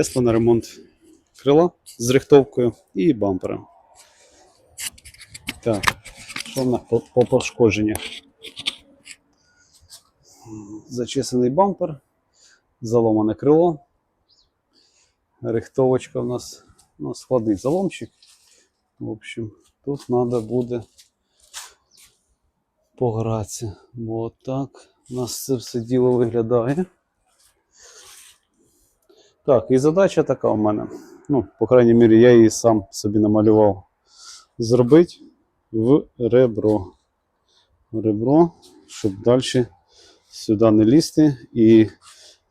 Тесла на ремонт крила з рихтовкою і бампера. Так, що в нас по, по пошкодженнях? Зачесаний бампер, заломане крило. Рихтовочка у нас, ну, складний заломчик. В общем, тут треба буде погратися. Бо так у нас це все діло виглядає. Так, і задача така у мене. Ну, по крайній мірі, я її сам собі намалював. Зробити в ребро. Ребро, щоб далі сюди не лізти. І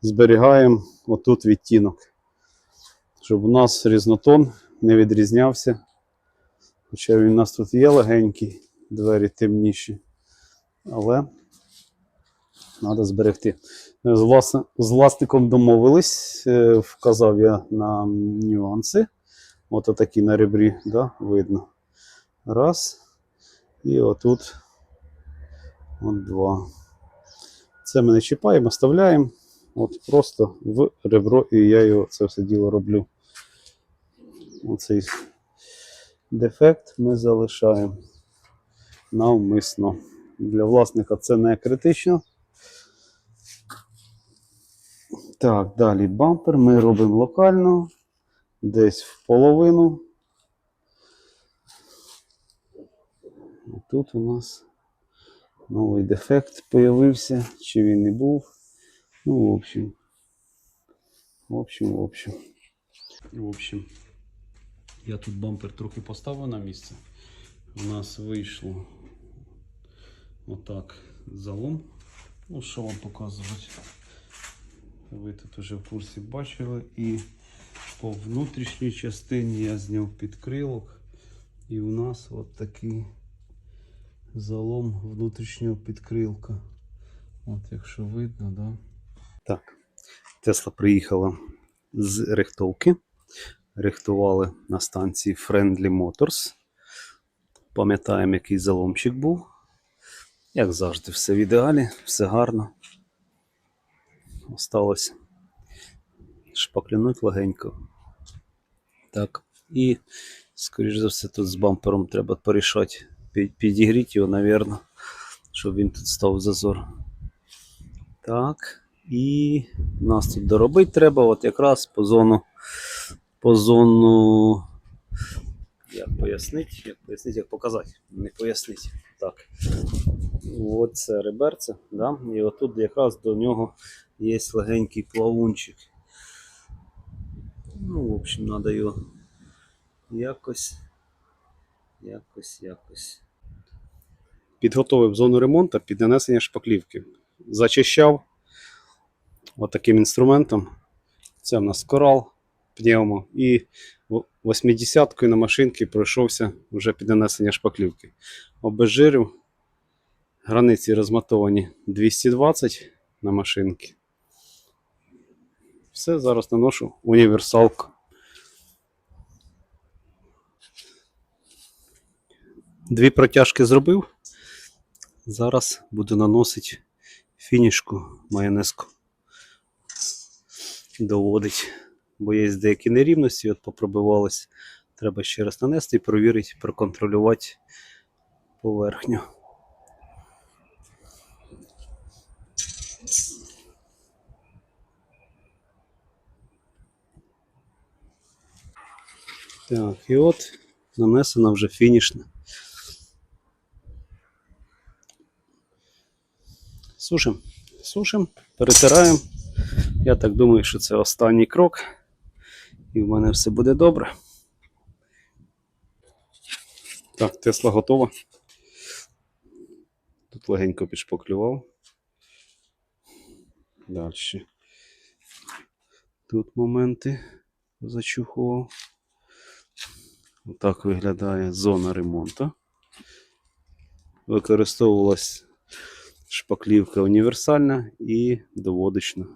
зберігаємо отут відтінок. Щоб у нас різнотон не відрізнявся. Хоча він у нас тут є легенький, двері темніші. Але треба зберегти. З, власне, з власником домовились, е, вказав я на нюанси. От такі на ребрі, да, видно. Раз. І отут от два. Це ми не чіпаємо, оставляємо. От просто в ребро, і я його це все діло роблю. Оцей дефект ми залишаємо навмисно. Для власника це не критично. Так, далі бампер ми робимо локально, десь в половину. Тут у нас новий дефект появився, чи він не був. Ну, в общем. В общем, в общем. В общем. Я тут бампер трохи поставив на місце. У нас вийшло отак залом. Ну, що вам показувати? Ви тут вже в курсі бачили. І по внутрішній частині я зняв підкрилок. І у нас от такий залом внутрішнього підкрилка. От якщо видно, да? Так. Тесла приїхала з рихтовки. Рихтували на станції Friendly Motors. Пам'ятаємо, який заломчик був. Як завжди, все в ідеалі, все гарно. Осталось шпаклянуть легенько. Так. І, скоріш за все, тут з бампером треба порішати. Підігріти його, напевно, щоб він тут став зазор. Так. І нас тут доробити треба, от якраз по зону. По зону. Як пояснити? Як пояснити, як показати? Не пояснити. Так. От це реберце, да? і отут якраз до нього є легенький плавунчик. Ну, в общем, треба його якось, якось, якось. Підготовив зону ремонту під нанесення шпаклівки. Зачищав отаким інструментом. Це в нас корал пневмо. І 80-кою на машинці пройшовся вже під нанесення шпаклівки. Обезжирив. Границі розматовані 220 на машинки. Все, зараз наношу універсалку. Дві протяжки зробив. Зараз буду наносити фінішку майонезку. Доводить. Бо є деякі нерівності, от попробивались. Треба ще раз нанести і провірити, проконтролювати поверхню. Так, і от нанесена вже фінішна. Сушим, сушим, перетираємо. Я так думаю, що це останній крок. І в мене все буде добре. Так, Тесла готова. Тут легенько підшпаклював. Далі. Тут моменти зачухував. Отак виглядає зона ремонту. Використовувалась шпаклівка універсальна і доводочна.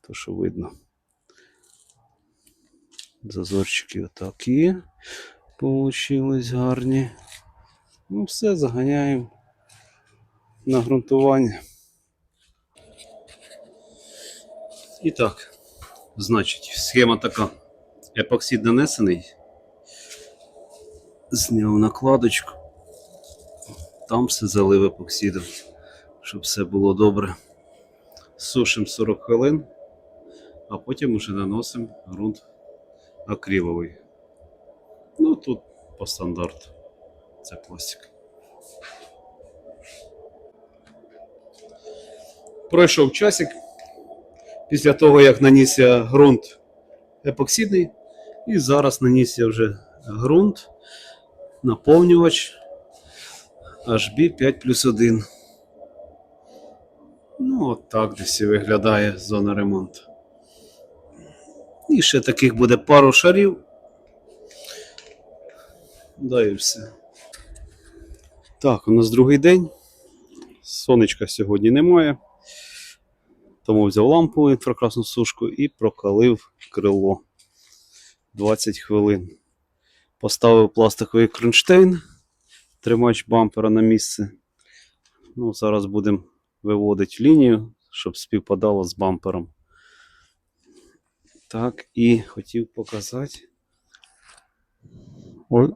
То, що видно. Зазорчики отакі получились гарні. Ну, все, заганяємо на ґрунтування. І так, Значить, схема така. Епоксид нанесений. Зняв накладочку. Там все залив епоксидом, щоб все було добре. Сушимо 40 хвилин, а потім уже наносимо ґрунт акриловий. Ну тут по стандарту. Це пластик. Пройшов часик після того, як наніс я ґрунт епоксидний, і зараз наніс я вже ґрунт, наповнювач HB 5 плюс 1. Ну, от так десь і виглядає зона ремонту. І ще таких буде пару шарів. Да і все. Так, у нас другий день. Сонечка сьогодні немає. Тому взяв лампу інфракрасну сушку і прокалив крило 20 хвилин. Поставив пластиковий кронштейн, тримач бампера на місце. Ну, зараз будемо виводити лінію, щоб співпадало з бампером. Так, і хотів показати. Ой.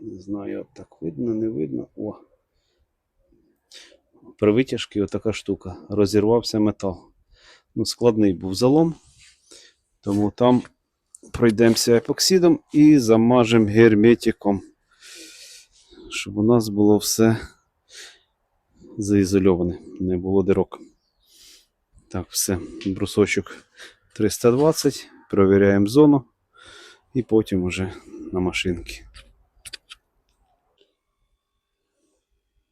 Не знаю, так видно, не видно. О. При витяжці отака штука. Розірвався метал. Ну, складний був залом. Тому там пройдемося епоксидом і замажемо герметиком. Щоб у нас було все заізольоване, не було дирок. Так, все, брусочок 320, провіряємо зону і потім уже на машинки.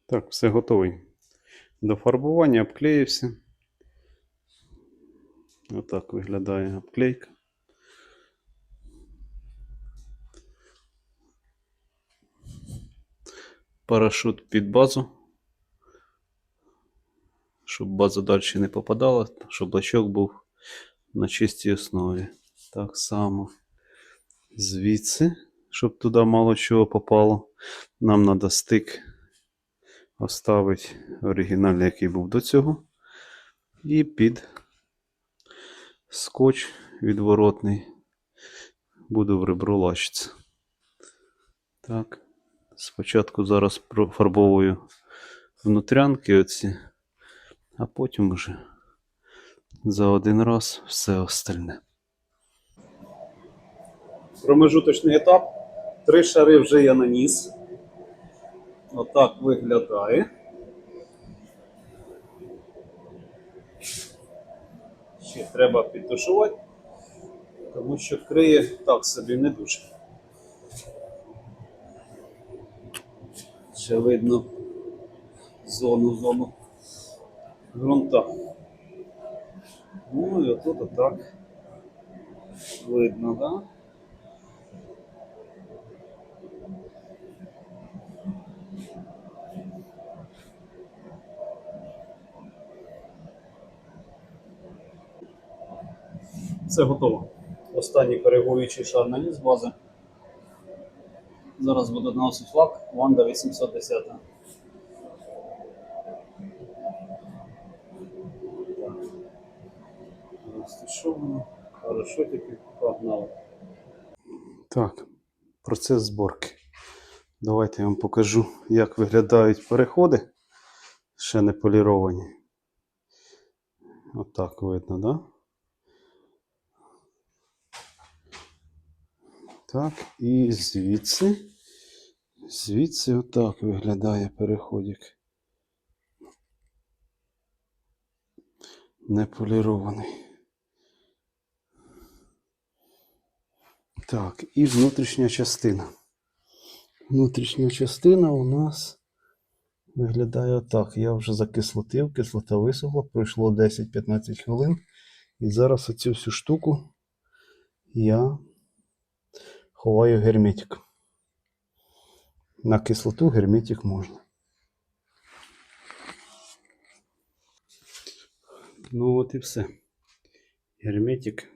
Так, все готовий. До фарбування обклеївся. Отак виглядає обклейка. Парашут під базу. Щоб база далі не попадала, щоб лачок був на чистій основі. Так само звідси, щоб туди мало чого попало. Нам треба стик оставити оригінальний, який був до цього. І під скотч відворотний буду в ребро лащитися. Так. Спочатку зараз профарбовую внутрянки оці, а потім вже за один раз все остальне. Промежуточний етап. Три шари вже я наніс. Отак виглядає. Ще треба підтушувати, тому що криє так собі не дуже. Ще видно зону зону ґрунта. Ну і отут отак видно, да? Все готово. Останній коригуючий шар наніс з бази. Зараз буду наносити флаг Ванда 810. Розташовано. Хорошо тільки погнали. Так, процес зборки. Давайте я вам покажу, як виглядають переходи. Ще не поліровані. Отак видно, так? Да? Так, і звідси. Звідси отак виглядає переходик. Неполірований. Так, і внутрішня частина. Внутрішня частина у нас виглядає отак. Я вже закислотив, кислота висохла, пройшло 10-15 хвилин. І зараз оцю всю штуку я ховаю герметик. На кислоту герметик можна. Ну от і все. Герметик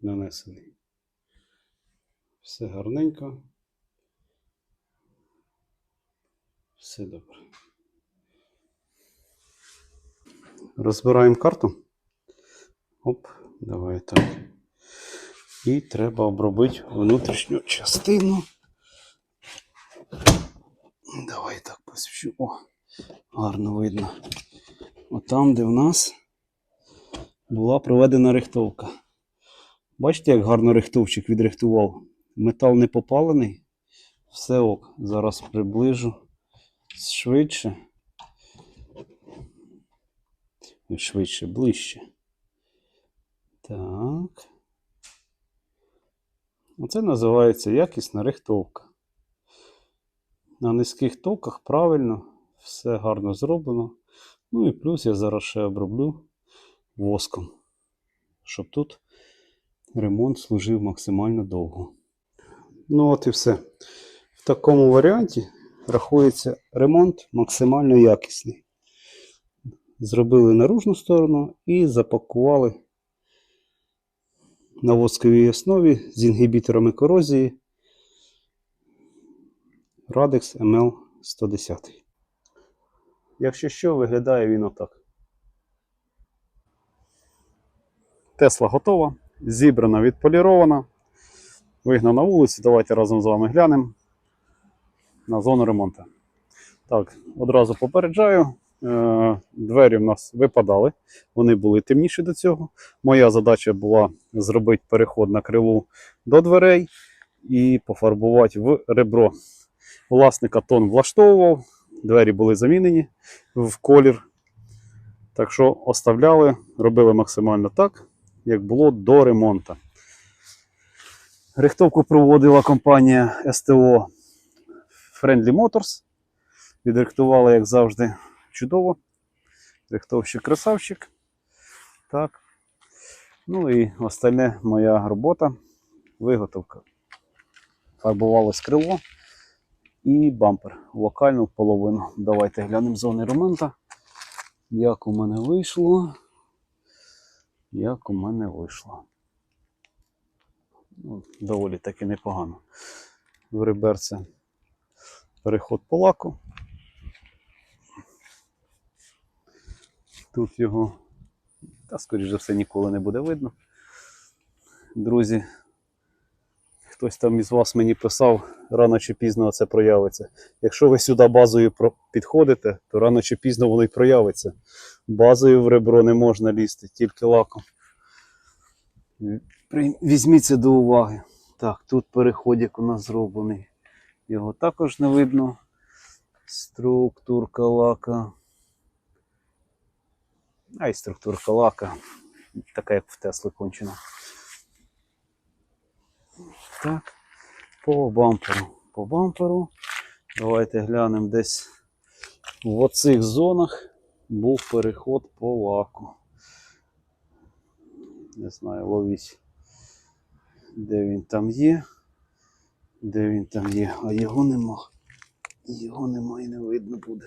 нанесений. Все гарненько. Все добре. Розбираємо карту. Оп, давай так. І треба обробити внутрішню частину. Давай так посвічу. О, гарно видно. Отам, де в нас була проведена рихтовка. Бачите, як гарно рихтовчик відрихтував. Метал не попалений. Все ок. Зараз приближу швидше. Швидше, ближче. Так. Оце називається якісна рихтовка. На низьких токах правильно, все гарно зроблено. Ну і плюс я зараз ще оброблю воском, щоб тут ремонт служив максимально довго. Ну от і все. В такому варіанті рахується ремонт максимально якісний. Зробили наружну сторону і запакували на восковій основі з інгібіторами корозії Radex ML 110. Якщо що, виглядає він отак. Тесла готова, зібрана, відполірована. Вигнана на вулицю. Давайте разом з вами глянемо на зону ремонту. Так, одразу попереджаю. е, Двері в нас випадали, вони були темніші до цього. Моя задача була зробити переход на криву до дверей і пофарбувати в ребро. Власника тон влаштовував, двері були замінені в колір. Так що оставляли, робили максимально так, як було до ремонту. Рихтовку проводила компанія СТО Friendly Motors. Відрихтували, як завжди, чудово. Рихтовщик красавчик. Так. Ну і остальне моя робота. Виготовка. Фарбувалось крило і бампер. Локальну половину. Давайте глянемо зони ремонту. Як у мене вийшло. Як у мене вийшло. Ну, доволі таки непогано. В реберце переход по лаку. Тут його, та скоріш за все, ніколи не буде видно. Друзі, хтось там із вас мені писав, рано чи пізно це проявиться. Якщо ви сюди базою підходите, то рано чи пізно воно й проявиться. Базою в ребро не можна лізти, тільки лаком. Візьміть це до уваги. Так, тут переходик у нас зроблений. Його також не видно. Структурка лака. А й структурка лака. Така, як в Тесли кончена. Так. По бамперу. По бамперу. Давайте глянемо десь в оцих зонах був переход по лаку. Не знаю, ловіть. Де він там є? Де він там є? А його нема. Його нема і не видно буде.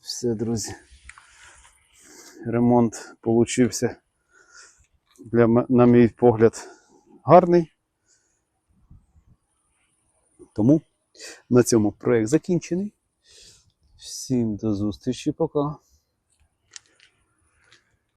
Все, друзі. Ремонт получився, для, на мій погляд, гарний. Тому на цьому проєкт закінчений. Всім до зустрічі, пока.